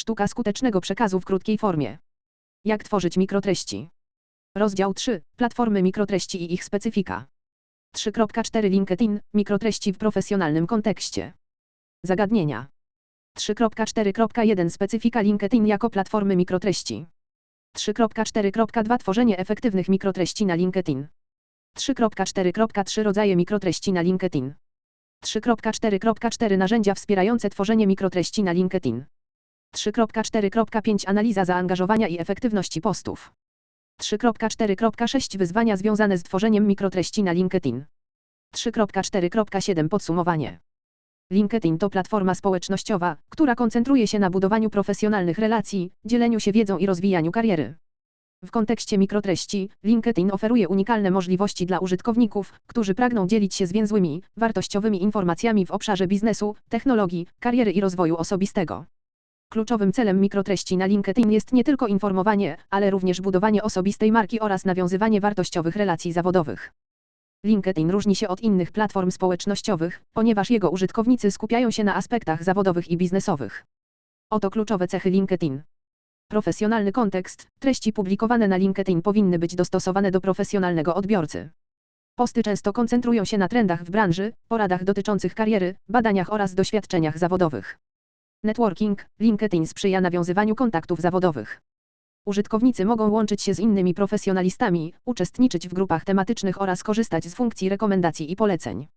Sztuka skutecznego przekazu w krótkiej formie. Jak tworzyć mikrotreści? Rozdział 3. Platformy mikrotreści i ich specyfika. 3.4 LinkedIn Mikrotreści w profesjonalnym kontekście. Zagadnienia. 3.4.1 Specyfika LinkedIn jako platformy mikrotreści. 3.4.2 Tworzenie efektywnych mikrotreści na LinkedIn. 3.4.3 Rodzaje mikrotreści na LinkedIn. 3.4.4 Narzędzia wspierające tworzenie mikrotreści na LinkedIn. 3.4.5 Analiza zaangażowania i efektywności postów. 3.4.6 Wyzwania związane z tworzeniem mikrotreści na LinkedIn. 3.4.7 Podsumowanie. LinkedIn to platforma społecznościowa, która koncentruje się na budowaniu profesjonalnych relacji, dzieleniu się wiedzą i rozwijaniu kariery. W kontekście mikrotreści, LinkedIn oferuje unikalne możliwości dla użytkowników, którzy pragną dzielić się zwięzłymi, wartościowymi informacjami w obszarze biznesu, technologii, kariery i rozwoju osobistego. Kluczowym celem mikrotreści na LinkedIn jest nie tylko informowanie, ale również budowanie osobistej marki oraz nawiązywanie wartościowych relacji zawodowych. LinkedIn różni się od innych platform społecznościowych, ponieważ jego użytkownicy skupiają się na aspektach zawodowych i biznesowych. Oto kluczowe cechy LinkedIn. Profesjonalny kontekst. Treści publikowane na LinkedIn powinny być dostosowane do profesjonalnego odbiorcy. Posty często koncentrują się na trendach w branży, poradach dotyczących kariery, badaniach oraz doświadczeniach zawodowych. Networking. LinkedIn sprzyja nawiązywaniu kontaktów zawodowych. Użytkownicy mogą łączyć się z innymi profesjonalistami, uczestniczyć w grupach tematycznych oraz korzystać z funkcji rekomendacji i poleceń.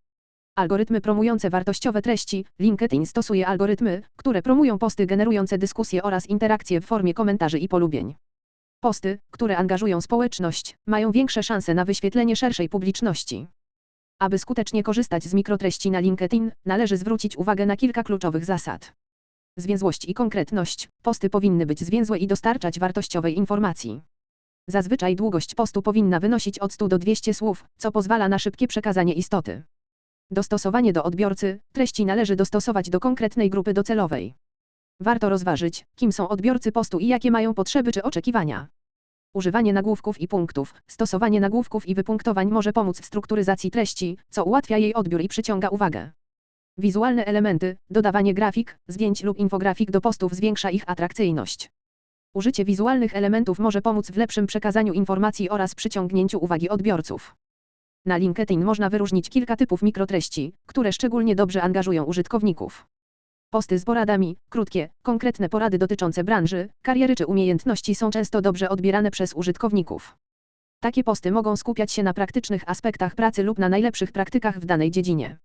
Algorytmy promujące wartościowe treści. LinkedIn stosuje algorytmy, które promują posty generujące dyskusje oraz interakcje w formie komentarzy i polubień. Posty, które angażują społeczność, mają większe szanse na wyświetlenie szerszej publiczności. Aby skutecznie korzystać z mikrotreści na LinkedIn, należy zwrócić uwagę na kilka kluczowych zasad. Zwięzłość i konkretność. Posty powinny być zwięzłe i dostarczać wartościowej informacji. Zazwyczaj długość postu powinna wynosić od 100 do 200 słów, co pozwala na szybkie przekazanie istoty. Dostosowanie do odbiorcy. Treści należy dostosować do konkretnej grupy docelowej. Warto rozważyć, kim są odbiorcy postu i jakie mają potrzeby czy oczekiwania. Używanie nagłówków i punktów. Stosowanie nagłówków i wypunktowań może pomóc w strukturyzacji treści, co ułatwia jej odbiór i przyciąga uwagę. Wizualne elementy, dodawanie grafik, zdjęć lub infografik do postów zwiększa ich atrakcyjność. Użycie wizualnych elementów może pomóc w lepszym przekazaniu informacji oraz przyciągnięciu uwagi odbiorców. Na LinkedIn można wyróżnić kilka typów mikrotreści, które szczególnie dobrze angażują użytkowników. Posty z poradami, krótkie, konkretne porady dotyczące branży, kariery czy umiejętności są często dobrze odbierane przez użytkowników. Takie posty mogą skupiać się na praktycznych aspektach pracy lub na najlepszych praktykach w danej dziedzinie.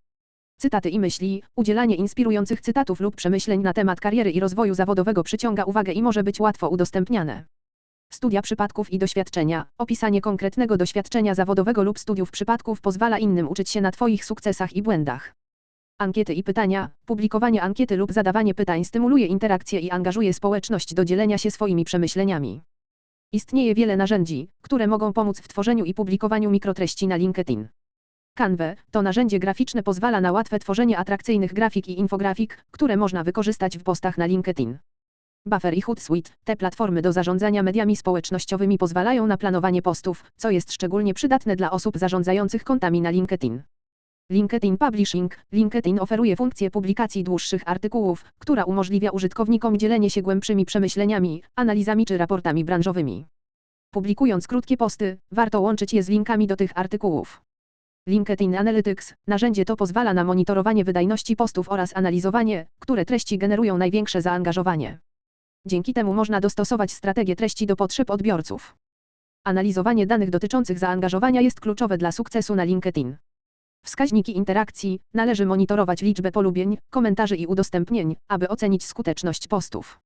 Cytaty i myśli, udzielanie inspirujących cytatów lub przemyśleń na temat kariery i rozwoju zawodowego przyciąga uwagę i może być łatwo udostępniane. Studia przypadków i doświadczenia. Opisanie konkretnego doświadczenia zawodowego lub studiów przypadków pozwala innym uczyć się na Twoich sukcesach i błędach. Ankiety i pytania. Publikowanie ankiety lub zadawanie pytań stymuluje interakcję i angażuje społeczność do dzielenia się swoimi przemyśleniami. Istnieje wiele narzędzi, które mogą pomóc w tworzeniu i publikowaniu mikrotreści na LinkedIn. Canva to narzędzie graficzne pozwala na łatwe tworzenie atrakcyjnych grafik i infografik, które można wykorzystać w postach na LinkedIn. Buffer i Hootsuite, te platformy do zarządzania mediami społecznościowymi pozwalają na planowanie postów, co jest szczególnie przydatne dla osób zarządzających kontami na LinkedIn. LinkedIn Publishing LinkedIn oferuje funkcję publikacji dłuższych artykułów, która umożliwia użytkownikom dzielenie się głębszymi przemyśleniami, analizami czy raportami branżowymi. Publikując krótkie posty, warto łączyć je z linkami do tych artykułów. LinkedIn Analytics narzędzie to pozwala na monitorowanie wydajności postów oraz analizowanie, które treści generują największe zaangażowanie. Dzięki temu można dostosować strategię treści do potrzeb odbiorców. Analizowanie danych dotyczących zaangażowania jest kluczowe dla sukcesu na LinkedIn. Wskaźniki interakcji należy monitorować liczbę polubień, komentarzy i udostępnień, aby ocenić skuteczność postów.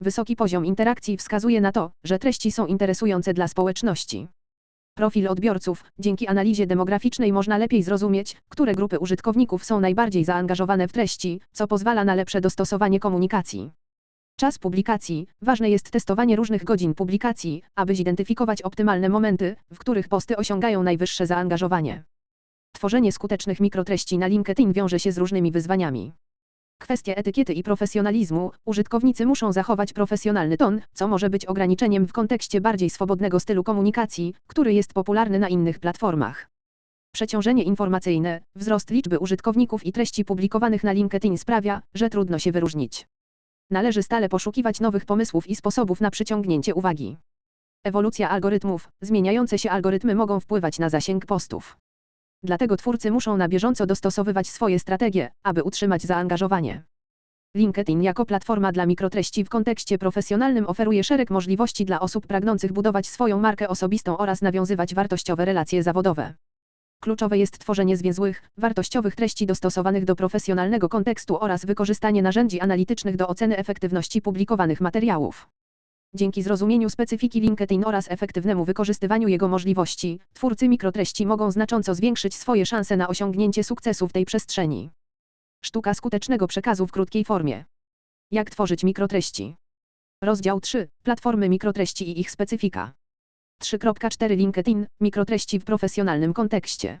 Wysoki poziom interakcji wskazuje na to, że treści są interesujące dla społeczności. Profil odbiorców. Dzięki analizie demograficznej można lepiej zrozumieć, które grupy użytkowników są najbardziej zaangażowane w treści, co pozwala na lepsze dostosowanie komunikacji. Czas publikacji. Ważne jest testowanie różnych godzin publikacji, aby zidentyfikować optymalne momenty, w których posty osiągają najwyższe zaangażowanie. Tworzenie skutecznych mikrotreści na LinkedIn wiąże się z różnymi wyzwaniami. Kwestie etykiety i profesjonalizmu. Użytkownicy muszą zachować profesjonalny ton, co może być ograniczeniem w kontekście bardziej swobodnego stylu komunikacji, który jest popularny na innych platformach. Przeciążenie informacyjne, wzrost liczby użytkowników i treści publikowanych na LinkedIn sprawia, że trudno się wyróżnić. Należy stale poszukiwać nowych pomysłów i sposobów na przyciągnięcie uwagi. Ewolucja algorytmów, zmieniające się algorytmy mogą wpływać na zasięg postów. Dlatego twórcy muszą na bieżąco dostosowywać swoje strategie, aby utrzymać zaangażowanie. LinkedIn jako platforma dla mikrotreści w kontekście profesjonalnym oferuje szereg możliwości dla osób pragnących budować swoją markę osobistą oraz nawiązywać wartościowe relacje zawodowe. Kluczowe jest tworzenie zwięzłych, wartościowych treści dostosowanych do profesjonalnego kontekstu oraz wykorzystanie narzędzi analitycznych do oceny efektywności publikowanych materiałów. Dzięki zrozumieniu specyfiki LinkedIn oraz efektywnemu wykorzystywaniu jego możliwości, twórcy mikrotreści mogą znacząco zwiększyć swoje szanse na osiągnięcie sukcesu w tej przestrzeni. Sztuka skutecznego przekazu w krótkiej formie. Jak tworzyć mikrotreści? Rozdział 3. Platformy mikrotreści i ich specyfika. 3.4 LinkedIn Mikrotreści w profesjonalnym kontekście.